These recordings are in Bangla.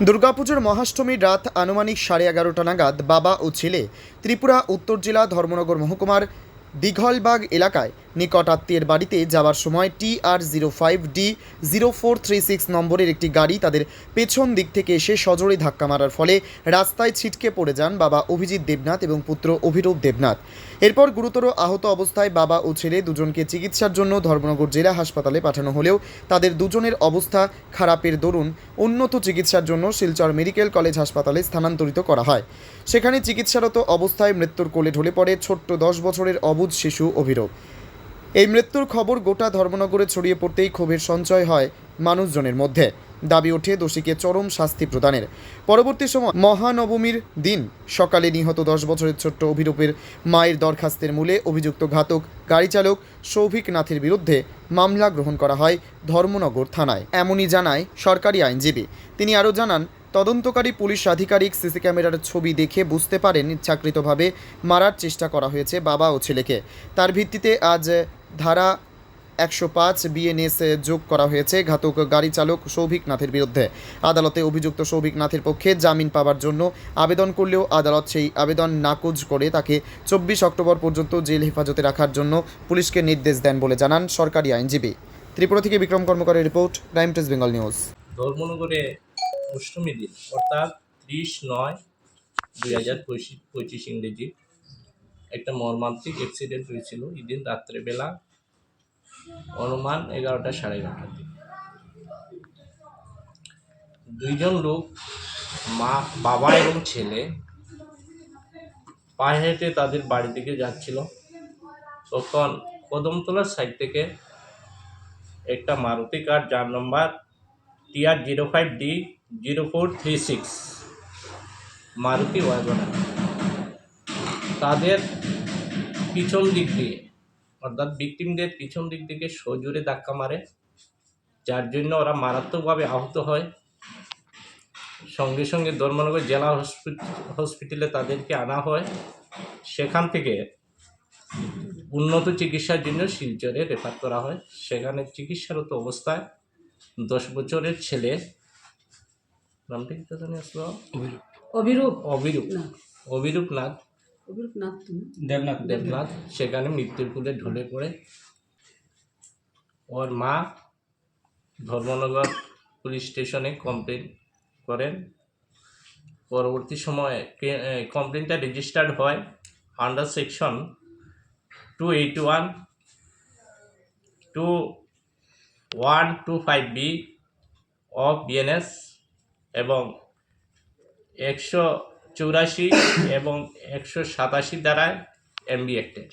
দুর্গাপুজোর মহাষ্টমীর রাত আনুমানিক সাড়ে এগারোটা নাগাদ বাবা ও ছেলে ত্রিপুরা উত্তর জেলা ধর্মনগর মহকুমার দীঘলবাগ এলাকায় নিকট আত্মীয়ের বাড়িতে যাওয়ার সময় T R zero five D zero four three six নম্বরের একটি গাড়ি তাদের পেছন দিক থেকে এসে সজোরে ধাক্কা মারার ফলে রাস্তায় ছিটকে পড়ে যান বাবা অভিজিৎ দেবনাথ এবং পুত্র অভিরূপ দেবনাথ। এরপর গুরুতর আহত অবস্থায় বাবা ও ছেলে দুজনকে চিকিৎসার জন্য ধর্মনগর জেলা হাসপাতালে পাঠানো হলেও তাদের দুজনের অবস্থা খারাপের দরুন উন্নত চিকিৎসার জন্য শিলচর মেডিকেল কলেজ হাসপাতালে স্থানান্তরিত করা হয়। সেখানে চিকিৎসারত অবস্থায় মৃত্যুর কোলে ঢলে পড়ে ছোট্ট দশ বছরের অবুধ শিশু অভিরূপ। এই মৃত্যুর খবর গোটা ধর্মনগরে ছড়িয়ে পড়তেই ক্ষোভের সঞ্চয় হয় মানুষজনের মধ্যে। দাবি ওঠে দোষীকে চরম শাস্তি প্রদানের। পরবর্তী সময় মহানবমীর দিন। সকালে নিহত দশ বছরের ছোট্ট অভিরূপের মায়ের দরখাস্তের মূলে অভিযুক্ত ঘাতক গাড়ি চালক সৌভিক নাথের বিরুদ্ধে মামলা গ্রহণ করা হয় ধর্মনগর থানায়। এমনই জানায় সরকারি আইনজীবী। তিনি আরও জানান, তদন্তকারী পুলিশ আধিকারিক সিসি ক্যামেরার ছবি দেখে বুঝতে পারেন ইচ্ছাকৃতভাবে মারার চেষ্টা করা হয়েছে বাবা ও ছেলেকে। তার ভিত্তিতে আজ ধারা একশো পাঁচ বিএনএস যোগ করা হয়েছে ঘাতক গাড়ি চালক সৌভিক নাথের বিরুদ্ধে। আদালতে অভিযুক্ত সৌভিক নাথের পক্ষে জামিন পাওয়ার জন্য আবেদন করলেও আদালত সেই আবেদন নাকচ করে তাকে চব্বিশ অক্টোবর পর্যন্ত জেল হেফাজতে রাখার জন্য পুলিশকে নির্দেশ দেন বলে জানান সরকারি আইনজীবী। ত্রিপুরা থেকে বিক্রম কর্মকারের রিপোর্ট টাইম টেস বেঙ্গল নিউজ। ধর্মনগরে অষ্টমী দিন, অর্থাৎ ত্রিশ নয় দুই হাজার পঁচিশ ইংরেজি। একটা মর্মান্তিক অ্যাক্সিডেন্ট হয়েছিল। এই দিন রাত্রেবেলা অনুমান এগারোটা সাড়ে এগারোটার দিকে। দুইজন লোক, মা, বাবা এবং ছেলে পায়ে হেঁটে তাদের বাড়ি থেকে যাচ্ছিল। তখন কদমতলার সাইড থেকে একটা মারুতি কার, যার নম্বর TR zero five D zero four three six Maruti Wagon R. তাদের পিছন দিক দিয়ে অর্থাৎ ভিক্টিমদের পিছন দিক থেকে সজোরে ধাক্কা মারে যার জন্য ওরা মারাত্মকভাবে আহত হয়। সঙ্গে সঙ্গে ধর্মনগর জেলা হসপি- হসপিটালে তাদেরকে আনা হয়। সেখান থেকে উন্নত চিকিৎসার জন্য শিলচরে রেফার করা হয়। সেখানে চিকিৎসারত অবস্থায় দশ বছরের ছেলে নামটা কি জানি আসলো? অভিরূপ। অভিরূপ। অভিরূপ। অভিরূপ নাথ তুমি দেবনাথ দেবনাথ। সেখানে মৃত্যুর কোলে ঢলে পড়ে। ওর মা ধর্মনগর পুলিশ স্টেশনে কমপ্লেন করেন। পরবর্তী সময়ে কমপ্লেনটা রেজিস্টার্ড হয় under section two eight one two one two five B of BNS এবং একশো চৌরাশি এবং একশো সাতাশি দ্বারায় এমবি অ্যাক্টের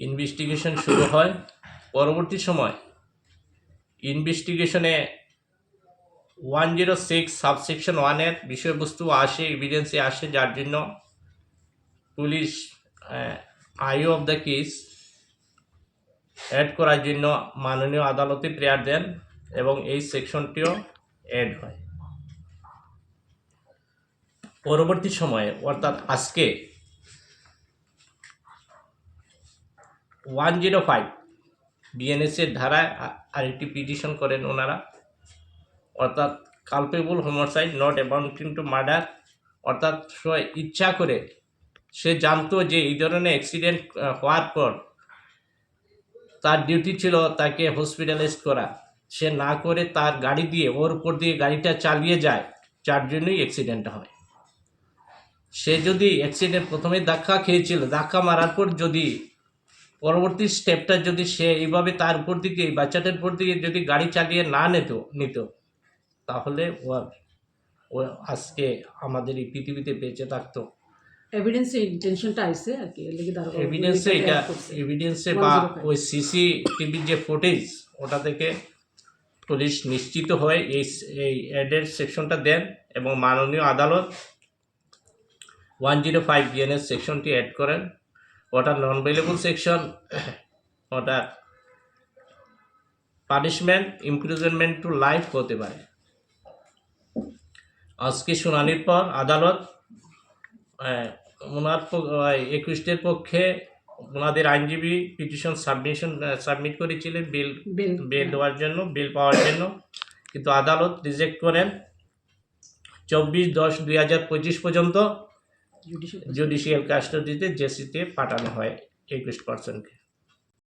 ইনভেস্টিগেশন শুরু হয় পরবর্তী সময়। ইনভেস্টিগেশনে ওয়ান জিরো সিক্স সাবসেকশন ওয়ানের বিষয়বস্তু আসে এভিডেন্সে আসে যার জন্য police IO of the case add করার জন্য মাননীয় আদালতে প্রেয়ার দেন এবং এই সেকশনটিও অ্যাড হয়। পরবর্তী সময়ে, অর্থাৎ আজকে ওয়ান জিরো ফাইভ বিএনএসের ধারায় আরেকটি পিটিশন করেন ওনারা। অর্থাৎ culpable homicide not amounting to murder অর্থাৎ সে ইচ্ছা করে, সে জানতো যে এই ধরনের অ্যাক্সিডেন্ট হওয়ার পর তার ডিউটি ছিল তাকে হসপিটালাইজ করা। সে না করে তার গাড়ি দিয়ে, ওর উপর দিয়ে গাড়িটা চালিয়ে যায়, যার জন্যই অ্যাক্সিডেন্টটা হয়। সে যদি অ্যাক্সিডেন্ট প্রথমে ধাক্কা খেয়েছিল ধাক্কা মারার পর যদি পরবর্তী স্টেপটা যদি সে এইভাবে তার উপর দিকে এই বাচ্চাটার উপর দিকে যদি গাড়ি চালিয়ে না নিত নিত তাহলে ও আজকে আমাদের এই পৃথিবীতে বেঁচে থাকতো। এভিডেন্সে ইন্টেনশনটা আইছে আর কি এর লাগি দাঁড়াবো এভিডেন্সে এটা এভিডেন্সে বা ওই সিসি টিভির যে ফুটেজ ওটা থেকে পুলিশ নিশ্চিত হয়ে এই এই অ্যাডের সেকশনটা দেন এবং মাননীয় আদালত ওয়ান জিরো ফাইভ বিএনএস সেকশনটি অ্যাড করেন। ওটা নন ভেলেবল সেকশন ওটা পানিশমেন্ট ইমপ্রিজনমেন্ট টু লাইফ হতে পারে। আজকে শুনানির পর আদালত ওনার একুশটের পক্ষে ওনাদের আইনজীবী পিটিশন সাবমিশন সাবমিট করেছিলেন বিল বিল দেওয়ার জন্য বিল পাওয়ার জন্য। কিন্তু আদালত রিজেক্ট করেন। চব্বিশ দশ দুই হাজার পঁচিশ পর্যন্ত জুডিশিয়াল কাস্টডিতে জেসিতে পাঠানো হয় একুশ পার্সেন্টকে